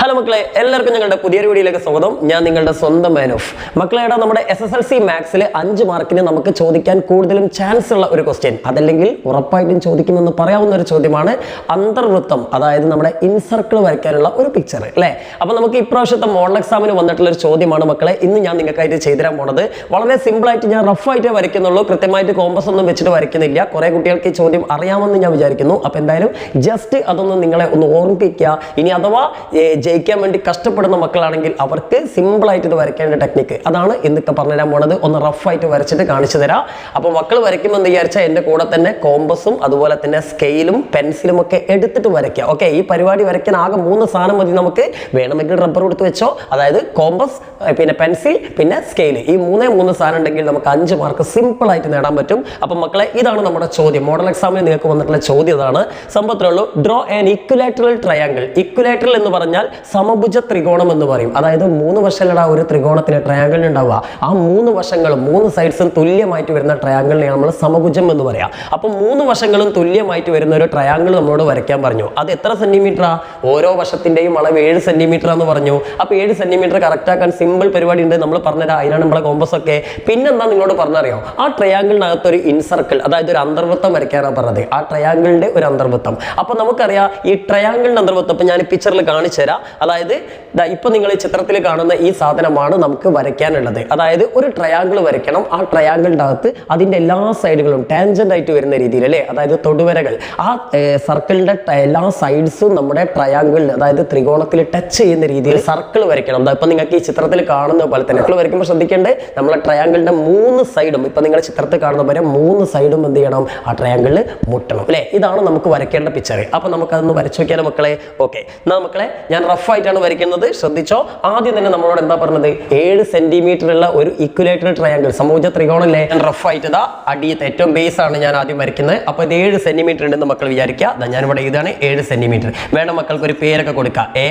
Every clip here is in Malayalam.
ഹലോ മക്കളെ എല്ലാവർക്കും ഞങ്ങളുടെ പുതിയൊരു വീഡിയോയിലേക്ക് സ്വാഗതം. ഞാൻ നിങ്ങളുടെ സ്വന്തം മാൻ ഓഫ് മക്കളെ നമ്മുടെ എസ് എസ് എൽ സി മാത്സിൽ അഞ്ച് മാർക്കിന് നമുക്ക് ചോദിക്കാൻ കൂടുതലും ചാൻസ് ഉള്ള ഒരു ക്വസ്റ്റ്യൻ അതല്ലെങ്കിൽ ഉറപ്പായിട്ടും ചോദിക്കുമെന്ന് പറയാവുന്ന ഒരു ചോദ്യമാണ് അന്തർവൃത്തം അതായത് നമ്മുടെ ഇൻസർക്കിൾ വരയ്ക്കാനുള്ള ഒരു പിക്ചർ അല്ലേ? അപ്പോൾ നമുക്ക് ഇപ്രാവശ്യത്തെ മോഡൽ എക്സാമിന് വന്നിട്ടുള്ള ഒരു ചോദ്യമാണ് മക്കളെ. ഇന്ന് ഞാൻ നിങ്ങൾക്കായിട്ട് ചെയ്തുതരാൻ പോണത് വളരെ സിമ്പിളായിട്ട് ഞാൻ റഫ് ആയിട്ടേ വരയ്ക്കുന്നുള്ളൂ. കൃത്യമായിട്ട് കോമ്പസ് ഒന്നും വെച്ചിട്ട് വരയ്ക്കുന്നില്ല. കുറേ കുട്ടികൾക്ക് ഈ ചോദ്യം അറിയാമെന്ന് ഞാൻ വിചാരിക്കുന്നു. അപ്പോൾ എന്തായാലും ജസ്റ്റ് അതൊന്ന് നിങ്ങളെ ഒന്ന് ഓർമ്മിപ്പിക്കുക. ഇനി അഥവാ ജയിക്കാൻ വേണ്ടി കഷ്ടപ്പെടുന്ന മക്കളാണെങ്കിൽ അവർക്ക് സിമ്പിളായിട്ട് ഇത് വരയ്ക്കേണ്ട ടെക്നിക്ക് അതാണ് ഇന്നൊക്കെ പറഞ്ഞുതരാൻ പോണത്. ഒന്ന് റഫായിട്ട് വരച്ചിട്ട് കാണിച്ചു തരാം. അപ്പോൾ മക്കൾ വരയ്ക്കുമ്പോൾ എന്ന് വിചാരിച്ചാൽ എന്റെ കൂടെ തന്നെ കോമ്പസും അതുപോലെ തന്നെ സ്കെയിലും പെൻസിലും ഒക്കെ എടുത്തിട്ട് വരയ്ക്കുക ഓക്കെ ഈ പരിപാടി വരയ്ക്കാൻ ആകെ മൂന്ന് സാധനം മതി നമുക്ക്. വേണമെങ്കിൽ റബ്ബർ കൊടുത്ത് വെച്ചോ. അതായത് കോമ്പസ് പിന്നെ പെൻസിൽ പിന്നെ സ്കെയിൽ ഈ മൂന്നേ മൂന്ന് സാധനം ഉണ്ടെങ്കിൽ നമുക്ക് അഞ്ച് മാർക്ക് സിമ്പിളായിട്ട് നേടാൻ പറ്റും. അപ്പം മക്കളെ ഇതാണ് നമ്മുടെ ചോദ്യം. മോഡൽ എക്സാമിന് നിങ്ങൾക്ക് വന്നിട്ടുള്ള ചോദ്യം ഇതാണ്. സംഭവത്തിലുള്ളൂ draw an equilateral triangle equilateral എന്ന് പറഞ്ഞാൽ സമഭുജ ത്രികോണം എന്ന് പറയും. അതായത് മൂന്ന് വശങ്ങളുടെ ഒരു ത്രികോണത്തിന് ട്രയാങ്കിൾ ഉണ്ടാവുക ആ മൂന്ന് വശങ്ങളും മൂന്ന് സൈഡ്സും തുല്യമായിട്ട് വരുന്ന ട്രയാങ്കിളിനെയാണ് നമ്മൾ സമഭുജം എന്ന് പറയാം. അപ്പോൾ മൂന്ന് വശങ്ങളും തുല്യമായിട്ട് വരുന്ന ഒരു ട്രയാങ്കിൾ നമ്മളോട് വരയ്ക്കാൻ പറഞ്ഞു. അത് എത്ര സെന്റിമീറ്ററാ ഓരോ വശത്തിന്റെയും അളവ് ഏഴ് സെന്റിമീറ്റർ എന്ന് പറഞ്ഞു. അപ്പോൾ ഏഴ് സെന്റിമീറ്റർ കറക്റ്റ് ആക്കാൻ സിമ്പിൾ പരിപാടി ഉണ്ട്. നമ്മൾ പറഞ്ഞുതരാം അതിനാണ് നമ്മളെ കോമ്പസ് ഒക്കെ. പിന്നെന്താ നിങ്ങളോട് പറഞ്ഞറിയോ? ആ ട്രയാങ്കിളിനകത്ത് ഒരു ഇൻസർക്കിൾ അതായത് ഒരു അന്തർവൃത്തം വരയ്ക്കാനാണ് പറഞ്ഞത്. ആ ട്രയാങ്കിളിന്റെ ഒരു അന്തർവൃത്തം. അപ്പോൾ നമുക്കറിയാം ഈ ട്രയാങ്കിളിന്റെ അന്തർവൃത്തം ഞാൻ പിക്ചറിൽ കാണിച്ചു തരാം അതായത് ഇപ്പൊ നിങ്ങൾ ഈ ചിത്രത്തിൽ കാണുന്ന ഈ സാധനമാണ് നമുക്ക് വരയ്ക്കാനുള്ളത്. അതായത് ഒരു ട്രയാങ്കിൾ വരയ്ക്കണം. ആ ട്രയാങ്കിളിന്റെ അകത്ത് അതിന്റെ എല്ലാ സൈഡുകളും ടാൻജന്റ് ആയിട്ട് വരുന്ന രീതിയിൽ അല്ലേ? അതായത് തൊടുവരകൾ. ആ സർക്കിളിന്റെ എല്ലാ സൈഡ്സും നമ്മുടെ ട്രയാങ്കിളിൽ അതായത് ത്രികോണത്തിൽ ടച്ച് ചെയ്യുന്ന രീതിയിൽ സർക്കിൾ വരയ്ക്കണം. ഇപ്പൊ നിങ്ങൾക്ക് ഈ ചിത്രത്തിൽ കാണുന്ന പോലെ തന്നെ. സർക്കിൾ വരയ്ക്കുമ്പോൾ ശ്രദ്ധിക്കേണ്ടത് നമ്മളെ ട്രയാങ്കിളിന്റെ മൂന്ന് സൈഡും ഇപ്പൊ നിങ്ങൾ ചിത്രത്തിൽ കാണുന്ന പോലെ മൂന്ന് സൈഡും എന്ത് ചെയ്യണം? ആ ട്രയാങ്കിളിൽ മുട്ടണം. അല്ലേ? ഇതാണ് നമുക്ക് വരയ്ക്കേണ്ട പിക്ചർ അപ്പൊ നമുക്കതൊന്ന് വരച്ചു നോക്കിയാലോ മക്കളെ? ഓക്കെ എന്നാൽ മക്കളെ ഞാൻ റഫ് ആയിട്ടാണ് വരയ്ക്കുന്നത്. ശ്രദ്ധിച്ചോ? ആദ്യം തന്നെ നമ്മളോട് എന്താ പറഞ്ഞത്? ഏഴ് സെന്റിമീറ്റർ ഉള്ള ഒരു ഇക്വലേറ്റർ ട്രയാങ്കിൾ സമൂഹ ത്രികോണല്ലേ? ഞാൻ റഫ് ആയിട്ട് ഇതാ അടിയത്തെ ഏറ്റവും ബേസ് ആണ് ഞാൻ ആദ്യം വരയ്ക്കുന്നത്. അപ്പോൾ ഇത് ഏഴ് സെന്റിമീറ്റർ ഉണ്ടെന്ന് മക്കൾ വിചാരിക്കുക. ദാ ഞാനിവിടെ ഇതാണ് ഏഴ് സെന്റിമീറ്റർ വേണം മക്കൾക്ക് ഒരു പേരൊക്കെ കൊടുക്കുക എ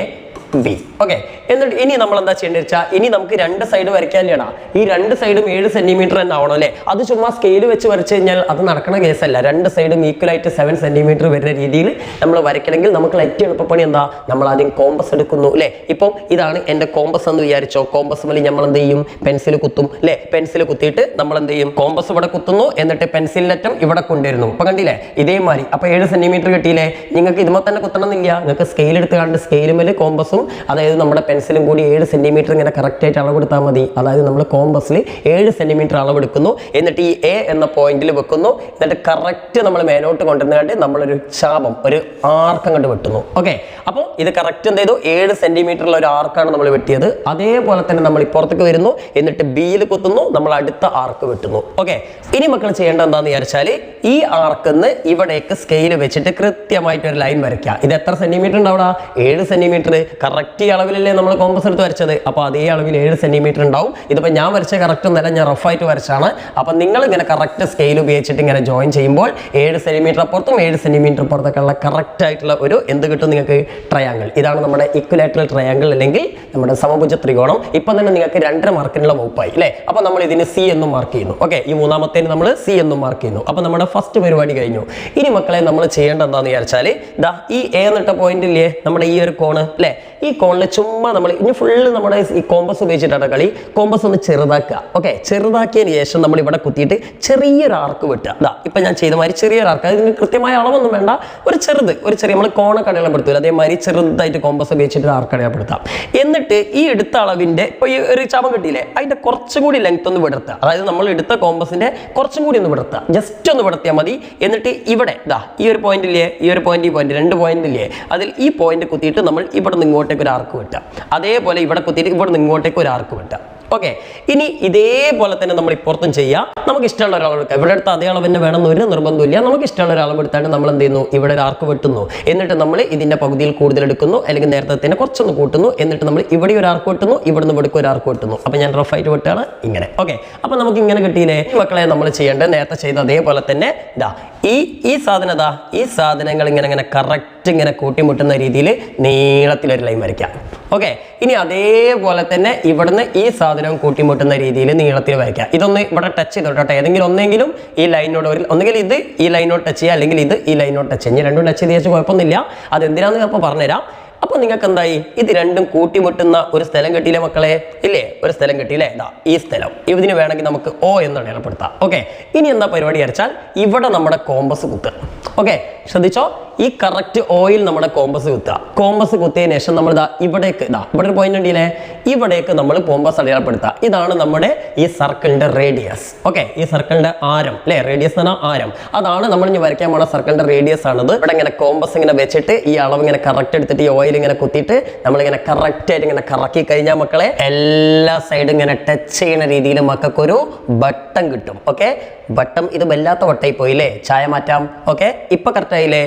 ബി ഓക്കെ എന്നിട്ട് ഇനി നമ്മൾ എന്താ ചെയ്യേണ്ടത് വെച്ചാൽ ഇനി നമുക്ക് രണ്ട് സൈഡ് വരയ്ക്കാനില്ലടാ. ഈ രണ്ട് സൈഡും ഏഴ് സെന്റിമീറ്റർ തന്നെ ആവണം അല്ലേ? അത് ചുമ്മാ സ്കെയിൽ വെച്ച് വരച്ചു കഴിഞ്ഞാൽ അത് നടക്കണ കേസല്ല രണ്ട് സൈഡും ഈക്വലായിട്ട് സെവൻ സെന്റിമീറ്റർ വരുന്ന രീതിയിൽ നമ്മൾ വരയ്ക്കണമെങ്കിൽ നമുക്ക് ഏറ്റവും എളുപ്പപ്പണി എന്താ? നമ്മൾ ആദ്യം കോമ്പസ് എടുക്കുന്നു അല്ലേ? ഇപ്പം ഇതാണ് എന്റെ കോമ്പസ് എന്ന് വിചാരിച്ചോ? കോമ്പസ് മതി നമ്മൾ എന്ത് ചെയ്യും? പെൻസിൽ കുത്തും അല്ലേ? പെൻസിൽ കുത്തിയിട്ട് നമ്മൾ എന്ത് ചെയ്യും? കോമ്പസ് ഇവിടെ കുത്തുന്നു. എന്നിട്ട് പെൻസിലിന്റെ അറ്റം ഇവിടെ കൊണ്ടുവരുന്നു. അപ്പൊ കണ്ടില്ലേ? ഇതേമാതിരി. അപ്പൊ ഏഴ് സെന്റിമീറ്റർ കിട്ടിയില്ലേ? നിങ്ങൾക്ക് ഇതുമ്പോൾ തന്നെ കുത്തണമെന്നില്ല. നിങ്ങൾക്ക് സ്കെയിൽ എടുത്ത് കണ്ട് സ്കെയിലുമേൽ കോമ്പസും അതായത് നമ്മുടെ പെൻസിലും കൂടി ഏഴ് സെന്റിമീറ്റർ ഇങ്ങനെ കറക്റ്റായിട്ട് അളവെടുത്താൽ മതി. അതായത് നമ്മൾ കോമ്പസിൽ ഏഴ് സെന്റിമീറ്റർ അളവെടുക്കുന്നു. എന്നിട്ട് ഈ എ എന്ന പോയിന്റിൽ വെക്കുന്നു. എന്നിട്ട് കറക്റ്റ് നമ്മൾ മേലോട്ട് കൊണ്ടുവന്നിട്ട് നമ്മളൊരു ശാപം ഒരു ആർക്കം കണ്ട് വെട്ടുന്നു. ഓക്കെ അപ്പോൾ ഇത് കറക്റ്റ് എന്ത് ചെയ്തു? ഏഴ് സെന്റിമീറ്ററുള്ള ഒരു ആർക്കാണ് നമ്മൾ വെട്ടിയത്. അതേപോലെ തന്നെ നമ്മൾ ഇപ്പുറത്തേക്ക് വരുന്നു. എന്നിട്ട് ബിയിൽ കുത്തുന്നു. നമ്മൾ അടുത്ത ആർക്ക് വെട്ടുന്നു. ഓക്കെ ഇനി മക്കൾ ചെയ്യേണ്ട എന്താന്ന് വിചാരിച്ചാൽ ഈ ആർക്കിന്ന് ഇവിടേക്ക് സ്കെയിൽ വെച്ചിട്ട് കൃത്യമായിട്ട് ഒരു ലൈൻ വരയ്ക്കുക. ഇത് എത്ര സെന്റിമീറ്റർ ഉണ്ടാവുക ഏഴ് സെന്റിമീറ്റർ കറക്റ്റ് ഈ അളവിലല്ലേ നമ്മൾ കോമ്പസ് എടുത്ത് വരച്ചത്. അപ്പോൾ അതേ അളവിൽ ഏഴ് സെന്റിമീറ്റർ ഉണ്ടാവും. ഇതിപ്പോൾ ഞാൻ വരച്ച കറക്റ്റ് ഒന്നല്ല ഞാൻ റഫായിട്ട് വരച്ചാണ് അപ്പം നിങ്ങൾ ഇങ്ങനെ കറക്റ്റ് സ്കെയിൽ ഉപയോഗിച്ചിട്ട് ഇങ്ങനെ ജോയിൻ ചെയ്യുമ്പോൾ ഏഴ് സെന്റിമീറ്റർ അപ്പുറത്തും ഏഴ് സെന്റിമീറ്റർ അപ്പുറത്തൊക്കെ ഉള്ള കറക്റ്റ് ആയിട്ടുള്ള ഒരു എന്ത് കിട്ടും നിങ്ങൾക്ക്? ട്രയാങ്കിൾ ഇതാണ് നമ്മുടെ ഇക്വലാറ്ററൽ ട്രയാങ്കിൾ അല്ലെങ്കിൽ നമ്മുടെ സമഭുജ ത്രികോണം. ഇപ്പം തന്നെ നിങ്ങൾക്ക് രണ്ടര മാർക്കിനുള്ള വകുപ്പായി അല്ലേ? അപ്പോൾ നമ്മൾ ഇതിന് സി എന്നും മാർക്ക് ചെയ്യുന്നു. ഓക്കെ ഈ മൂന്നാമത്തേന് നമ്മൾ സി എന്നും മാർക്ക് ചെയ്യുന്നു. അപ്പോൾ നമ്മുടെ ഫസ്റ്റ് പരിപാടി കഴിഞ്ഞു. ഇനി മക്കളെ നമ്മൾ ചെയ്യേണ്ട എന്താണെന്ന് വിചാരിച്ചാൽ ദാ ഈ എ എന്നിട്ട പോയിന്റ് ഇല്ലേ? നമ്മുടെ ഈ ഒരു കോണ് അല്ലേ? ഈ കോണിൽ ചുമ്മാ നമ്മൾ ഇനി ഫുള്ള് നമ്മുടെ ഈ കോമ്പസ് ഉപയോഗിച്ചിട്ടാണ് കളി. കോമ്പസ് ഒന്ന് ചെറുതാക്കുക. ഓക്കെ ചെറുതാക്കിയതിന് ശേഷം നമ്മൾ ഇവിടെ കുത്തിയിട്ട് ചെറിയൊരു ആർക്ക് വെട്ടുക. അതാ ഇപ്പം ഞാൻ ചെയ്ത മാതിരി ചെറിയൊരു ആർക്ക് അതിന് കൃത്യമായ അളവൊന്നും വേണ്ട. ഒരു ചെറുത് ഒരു ചെറിയ നമ്മൾ കോണൊക്കെ അടയാളപ്പെടുത്തില്ല അതേമാതിരി ചെറുതായിട്ട് കോമ്പസ് ഉപയോഗിച്ചിട്ട് ആർക്ക് അടയാളപ്പെടുത്താം എന്നിട്ട് ഈ എടുത്ത അളവിന്റെ ഇപ്പോൾ ഈ ഒരു ചാപം കിട്ടിയില്ലേ അതിന്റെ കുറച്ചും കൂടി ലെങ്ത് ഒന്ന് വിടർത്തുക. അതായത് നമ്മൾ എടുത്ത കോമ്പസിന്റെ കുറച്ചും കൂടി ഒന്ന് വിടർത്തുക. ജസ്റ്റ് ഒന്ന് വിടർത്തിയാൽ മതി. എന്നിട്ട് ഇവിടെ ഇതാ ഈ ഒരു പോയിന്റ് ഇല്ലേ ഈ ഒരു പോയിന്റ് ഈ പോയിന്റ് രണ്ട് പോയിന്റ് ഇല്ലേ അതിൽ ഈ പോയിന്റ് കുത്തിയിട്ട് നമ്മൾ ഇവിടെ നിന്ന് ഇങ്ങോട്ടേക്ക് ഒരു ആർക്ക് വിട്ടുക. അതേപോലെ ഇവിടെ കുത്തിയിട്ട് ഇവിടെ നിന്ന് ഇങ്ങോട്ടേക്ക് ഒരു ആർക്ക് വെട്ടുക. ഓക്കെ ഇനി ഇതേപോലെ തന്നെ നമ്മൾ ഇപ്പുറത്തും ചെയ്യാം. നമുക്ക് ഇഷ്ടമുള്ള ഒരാൾ എടുക്കാം. ഇവിടെ എടുത്ത അതേ അളവ് തന്നെ ഒരു നിർബന്ധമില്ല നമുക്ക് ഇഷ്ടമുള്ള ഒരാൾ എടുത്താണ്ട് നമ്മൾ എന്ത് ചെയ്യുന്നു? ഇവിടെ ഒരു ആർക്ക് വെട്ടുന്നു. എന്നിട്ട് നമ്മൾ ഇതിന്റെ പകുതിയിൽ കൂടുതൽ എടുക്കുന്നു. അല്ലെങ്കിൽ നേരത്തെ തന്നെ കുറച്ചൊന്ന് കൂട്ടുന്നു. എന്നിട്ട് നമ്മൾ ഇവിടെ ഒരു ആർക്ക് വെട്ടുന്നു. ഇവിടെ നിന്ന് ഇവിടെ ഒരു ആർക്ക് വെട്ടുന്നു. അപ്പോൾ ഞാൻ റഫായിട്ട് വെട്ടാണ് ഇങ്ങനെ. ഓക്കെ അപ്പോൾ നമുക്ക് ഇങ്ങനെ കിട്ടിയില്ലേ മക്കളെ നമ്മൾ ചെയ്യേണ്ടത് നേരത്തെ ചെയ്ത അതേപോലെ തന്നെ ഇതാ ഈ ഈ സാധനം ഇതാ ഈ സാധനങ്ങൾ ഇങ്ങനെ ഇങ്ങനെ കറക്റ്റ് ഇങ്ങനെ കൂട്ടിമുട്ടുന്ന രീതിയിൽ നീളത്തിലൊരു ലൈൻ വരയ്ക്കാം. ഓക്കെ ഇനി അതേപോലെ തന്നെ ഇവിടുന്ന് ഈ സാധനം കൂട്ടിമുട്ടുന്ന രീതിയിൽ നീളത്തിൽ വരയ്ക്കാം. ഇതൊന്ന് ഇവിടെ ടച്ച് ചെയ്തോട്ടെ ഏതെങ്കിലും ഒന്നെങ്കിലും ഈ ലൈനോട് ഒരു ഒന്നെങ്കിൽ ഇത് ഈ ലൈനോട് ടച്ച് ചെയ്യുക അല്ലെങ്കിൽ ഇത് ഈ ലൈനോട് ടച്ച് ചെയ്യുക. ഇനി രണ്ടും ടച്ച് ചെയ്ത് വെച്ച് കുഴപ്പമൊന്നുമില്ല. അത് എന്തിനാന്ന് ഞാൻ ഇപ്പോൾ പറഞ്ഞുതരാം. അപ്പൊ നിങ്ങൾക്ക് എന്തായി ഇത് രണ്ടും കൂട്ടിമുട്ടുന്ന ഒരു സ്ഥലം കിട്ടിയില്ലേ മക്കളെ? ഇല്ലേ? ഒരു സ്ഥലം കിട്ടിയില്ലേ? ഇതാ ഈ സ്ഥലം. ഇതിന് വേണമെങ്കിൽ നമുക്ക് ഓ എന്ന് അടയാളപ്പെടുത്താം. ഓക്കെ ഇനി എന്താ പരിപാടി അരച്ചാൽ ഇവിടെ നമ്മുടെ കോമ്പസ് കുത്തുക. ഓക്കെ ശ്രദ്ധിച്ചോ? ഈ കറക്റ്റ് ഓയിൽ നമ്മുടെ കോമ്പസ് കുത്തുക. കോമ്പസ് കുത്തിയതിനു ശേഷം നമ്മൾ ഇതാ ഇവിടേക്ക് ഇതാ ഇവിടെ ഒരു പോയിന്റ് ഉണ്ടല്ലേ? ഇവിടേക്ക് നമ്മൾ കോമ്പസ് അടയാളപ്പെടുത്തുക. ഇതാണ് നമ്മുടെ ഈ സർക്കിളിന്റെ റേഡിയസ് ഓക്കെ ഈ സർക്കിളിന്റെ ആരം അല്ലെ? റേഡിയസ് എന്ന ആരം. അതാണ് നമ്മൾ ഇനി വരയ്ക്കാൻ പോണ സർക്കിളിന്റെ റേഡിയസ് ആണത്. ഇവിടെ ഇങ്ങനെ കോമ്പസ് ഇങ്ങനെ വെച്ചിട്ട് ഈ അളവ് ഇങ്ങനെ കറക്റ്റ് എടുത്തിട്ട് ഈ ഓയിൽ ഇങ്ങനെ കുത്തിയിട്ട് നമ്മളിങ്ങനെ കറക്റ്റ് ആയിട്ട് ഇങ്ങനെ കറക്കി കഴിഞ്ഞാൽ മക്കളെ എല്ലാ സൈഡും ഇങ്ങനെ ടച്ച് ചെയ്യുന്ന രീതിയിൽ മക്കൾക്കൊരു ബട്ടൺ കിട്ടും. ഓക്കെ ബട്ടം ഇത് വല്ലാത്ത വട്ടായി പോയില്ലേ? ചായ മാറ്റാം. ഓക്കെ ഇപ്പൊ കറക്റ്റ് ആയില്ലേ?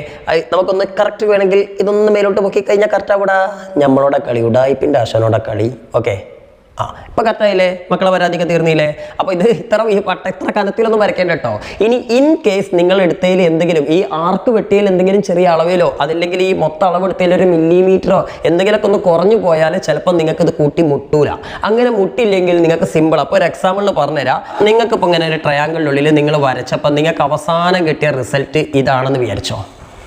നമുക്കൊന്ന് കറക്റ്റ് വേണമെങ്കിൽ ഇതൊന്ന് മേലോട്ട് പൊക്കി കഴിഞ്ഞാൽ കറക്റ്റ് ആവിടാ. നമ്മളോടെ കളി ഉടായിപ്പിന്റെ ആശാനോടെ കളി. ഓക്കെ ആ ഇപ്പൊ കത്തായില്ലേ മക്കളെ പരാതിയൊക്കെ തീർന്നില്ലേ? അപ്പൊ ഇത് ഇത്ര ഈ പട്ട ഇത്ര കനത്തിലൊന്നും വരയ്ക്കേണ്ട കേട്ടോ. ഇനി ഇൻ കേസ് നിങ്ങൾ എടുത്തതിൽ എന്തെങ്കിലും ഈ ആർക്ക് വെട്ടിയതിൽ എന്തെങ്കിലും ചെറിയ അളവിലോ അതല്ലെങ്കിൽ ഈ മൊത്തം അളവ് എടുത്തതിൽ ഒരു മില്ലിമീറ്ററോ എന്തെങ്കിലുമൊക്കെ ഒന്ന് കുറഞ്ഞു പോയാൽ ചിലപ്പോൾ നിങ്ങൾക്ക് ഇത് കൂട്ടി മുട്ടൂല. അങ്ങനെ മുട്ടില്ലെങ്കിൽ നിങ്ങൾക്ക് സിമ്പിൾ അപ്പോൾ ഒരു എക്സാമ്പിളിന് പറഞ്ഞുതരാം. നിങ്ങൾക്ക് ഇപ്പോൾ ഇങ്ങനെ ഒരു ട്രയാങ്കിളിനുള്ളിൽ നിങ്ങൾ വരച്ചപ്പോൾ നിങ്ങൾക്ക് അവസാനം കിട്ടിയ റിസൾട്ട് ഇതാണെന്ന് വിചാരിച്ചോ.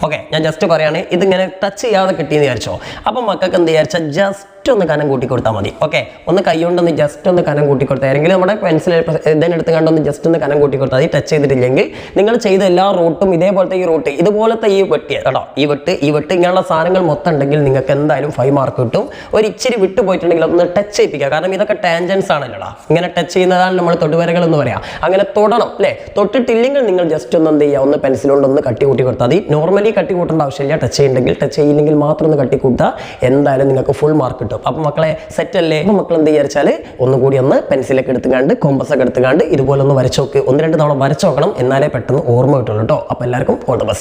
ഓക്കെ ഞാൻ ജസ്റ്റ് പറയുകയാണെങ്കിൽ ഇതിങ്ങനെ ടച്ച് ചെയ്യാതെ കിട്ടിയെന്ന് വിചാരിച്ചോ. അപ്പം മക്കൾക്ക് എന്ത് വിചാരിച്ചാൽ ജസ്റ്റ് ഒന്ന് കനം കൂട്ടി കൊടുത്താൽ മതി. ഓക്കെ ഒന്ന് കൈ കൊണ്ടൊന്ന് ജസ്റ്റ് ഒന്ന് കനം കൂട്ടി കൊടുത്താൽ അല്ലെങ്കിൽ നമ്മുടെ പെൻസിൽ ഇതിനെടുത്ത് കണ്ടൊന്ന് ജസ്റ്റ് ഒന്ന് കനം കൂട്ടി കൊടുത്താൽ മതി. ടച്ച് ചെയ്തിട്ടില്ലെങ്കിൽ നിങ്ങൾ ചെയ്ത എല്ലാ റൂട്ടും ഇതേപോലത്തെ ഈ റൂട്ട് ഇതുപോലത്തെ ഈ വെട്ടി കേട്ടോ ഈ വെട്ട് ഈ വെട്ട് ഇങ്ങനെയുള്ള സാധനങ്ങൾ മൊത്തം ഉണ്ടെങ്കിൽ നിങ്ങൾക്ക് എന്തായാലും ഫൈവ് മാർക്ക് കിട്ടും. ഒരു ഇച്ചിരി വിട്ടു പോയിട്ടുണ്ടെങ്കിൽ ഒന്ന് ടച്ച് ചെയ്യിപ്പിക്കുക. കാരണം ഇതൊക്കെ ടാൻജൻസ് ആണല്ലോ ഇങ്ങനെ ടച്ച് ചെയ്യുന്നതാണ് നമ്മൾ തൊടുവരകൾ എന്ന് പറയാം. അങ്ങനെ തൊടണം അല്ലേ? തൊട്ടിട്ടില്ലെങ്കിൽ നിങ്ങൾ ജസ്റ്റ് ഒന്ന് എന്ത് ചെയ്യുക ഒന്ന് പെൻസിൽ കൊണ്ട് ഒന്ന് കട്ടി കൂട്ടി കൊടുത്താൽ മതി. നോർമലി കട്ടി കൂട്ടേണ്ട ആവശ്യമില്ല. ടച്ച് ചെയ്യുന്നുണ്ടെങ്കിൽ ടച്ച് ചെയ്യില്ലെങ്കിൽ മാത്രം ഒന്ന് കട്ടി കൂട്ടുക എന്തായാലും നിങ്ങൾക്ക് ഫുൾ മാർക്ക് കിട്ടും. അപ്പം മക്കളെ സെറ്റ് അല്ലേ? അപ്പം മക്കൾ എന്ത് വിചാരിച്ചാൽ ഒന്നുകൂടി ഒന്ന് പെൻസിലൊക്കെ എടുത്തുകാണ്ട് കോമ്പസ് ഒക്കെ എടുത്തുകാണ്ട് ഇതുപോലെ ഒന്ന് വരച്ചോക്ക്. ഒന്ന് രണ്ട് തവണ വരച്ചോക്കണം എന്നാലേ പെട്ടെന്ന് ഓർമ്മ കിട്ടുള്ളൂ കേട്ടോ. അപ്പോൾ എല്ലാവർക്കും ഓൾ ദ ബെസ്റ്റ്